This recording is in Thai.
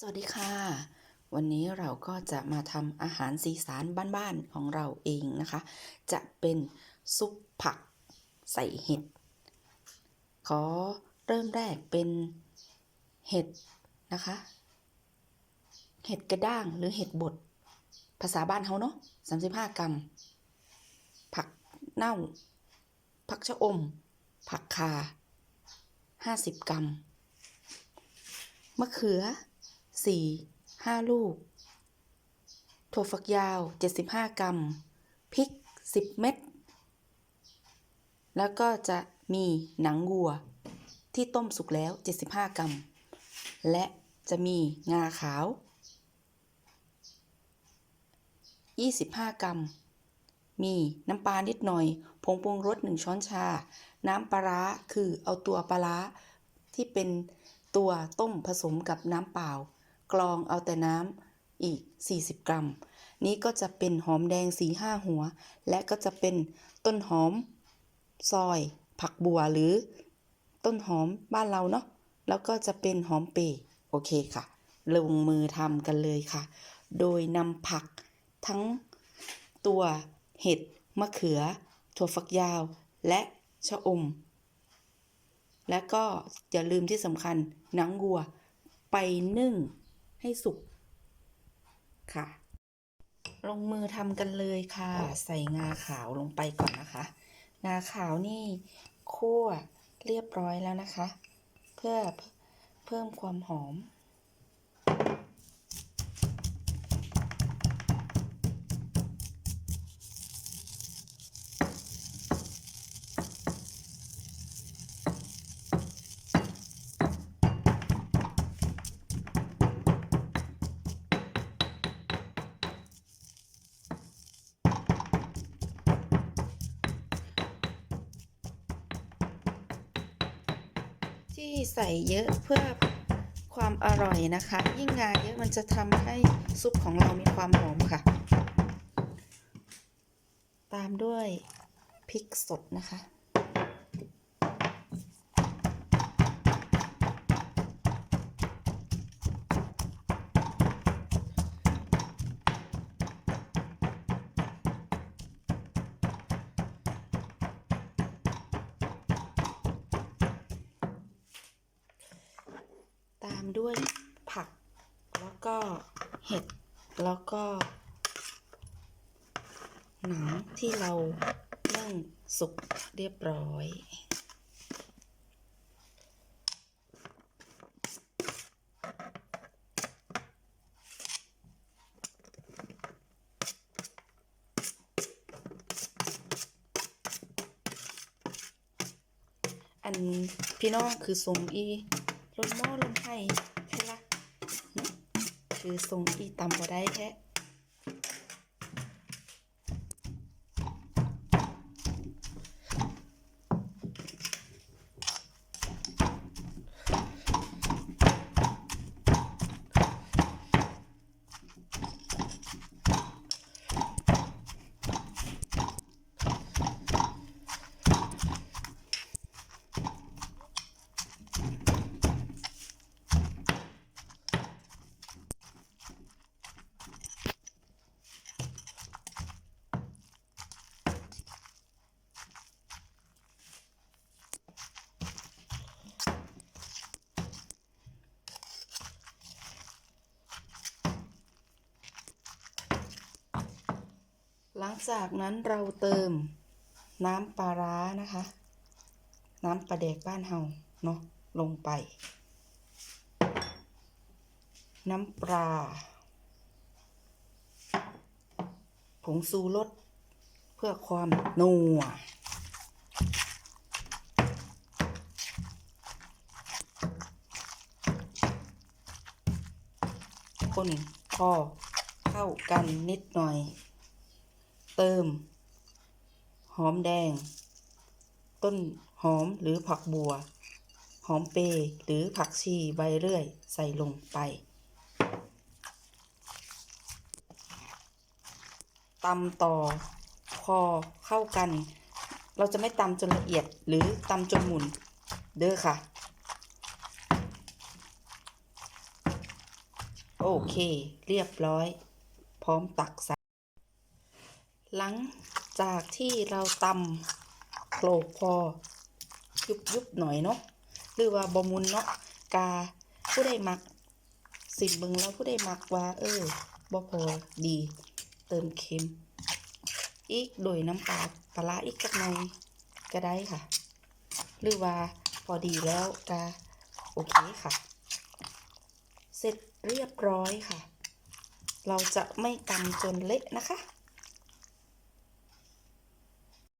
สวัสดีค่ะ วันนี้เราก็จะมาทำอาหารสีสานบ้านๆของเราเองนะคะ จะเป็นซุปผักใส่เห็ด ขอเริ่มแรกเป็นเห็ดนะคะ เห็ดกระด้างหรือเห็ดบด ภาษาบ้านเขาเนาะ35 กรัม ผักเน่า ผักชะอม ผักคา 50 กรัม มะเขือ สี่ห้าลูก ถั่วฝักยาว 75 กรัม พริก 10 เม็ด แล้วก็จะมีหนังวัวที่ต้มสุกแล้ว 75 กรัม และจะมีงาขาว 25 กรัม มีน้ำปลานิดหน่อย ผงปรุงรส 1 ช้อนชา น้ำปลาร้าคือเอาตัวปลาร้าที่เป็นตัวต้มผสมกับน้ำเปล่า กรองเอาแต่น้ำอีก 40 กรัม นี้ก็จะเป็นหอมแดง4-5หัว และก็จะเป็นต้นหอมซอย ผักบัวหรือต้นหอมบ้านเราเนาะแล้วก็จะเป็นหอมเปรโอเคค่ะ ลงมือทำกันเลยค่ะ โดยนำผักทั้งตัวเห็ดมะเขือ ถั่วฝักยาว และชะอม และก็อย่าลืมที่สำคัญหนังวัวไปนึ่ง ให้สุกค่ะ ลงมือทำกันเลยค่ะ ใส่งาขาวลงไปก่อนนะคะ งาขาวนี่คั่วเรียบร้อยแล้วนะคะ เพื่อเพิ่มความหอม ที่ใส่เยอะเพื่อความอร่อยนะคะ ยิ่งงาเยอะมันจะทำให้ซุปของเรามีความหอมค่ะ ตามด้วยพริกสดนะคะ ตามด้วยผัก แล้วก็เห็ด แล้วก็ หนังที่เรานึ่งสุกเรียบร้อยอันพี่น้องคือทรงอี รถหม้อลมให้ใช่ละหึคือทรงอีตำบ่ได้แท้ หลังจากนั้นเราเติมน้ำปลาร้านะคะ น้ำปลาแดกบ้านเฮาเนาะลงไป น้ำปลา ผงซูรสเพื่อความนัวคนพอเข้ากันนิดหน่อย เติม หอมแดง ต้นหอมหรือผักบัว หอมเปรย์หรือผักชีใบเรื่อยใส่ลงไปตำต่อพอเข้ากัน เราจะไม่ตำจนละเอียดหรือตำจนหมุนเด้อค่ะ โอเค เรียบร้อย พร้อมตักใส่ หลังจากที่เราตำโขลกพอยุบยุบๆหน่อยเนาะหรือว่าบมุนเนาะกาผู้ได้มักสิบเบิงแล้วผู้ได้มักว่า เออบ่พอดี เติมเค็ม อีกโดยน้ำปลาปลาอีกสักหน่อยก็ได้ค่ะ หรือว่าพอดีแล้วก็โอเคค่ะ เสร็จเรียบร้อยค่ะ เราจะไม่ตำจนเละนะคะ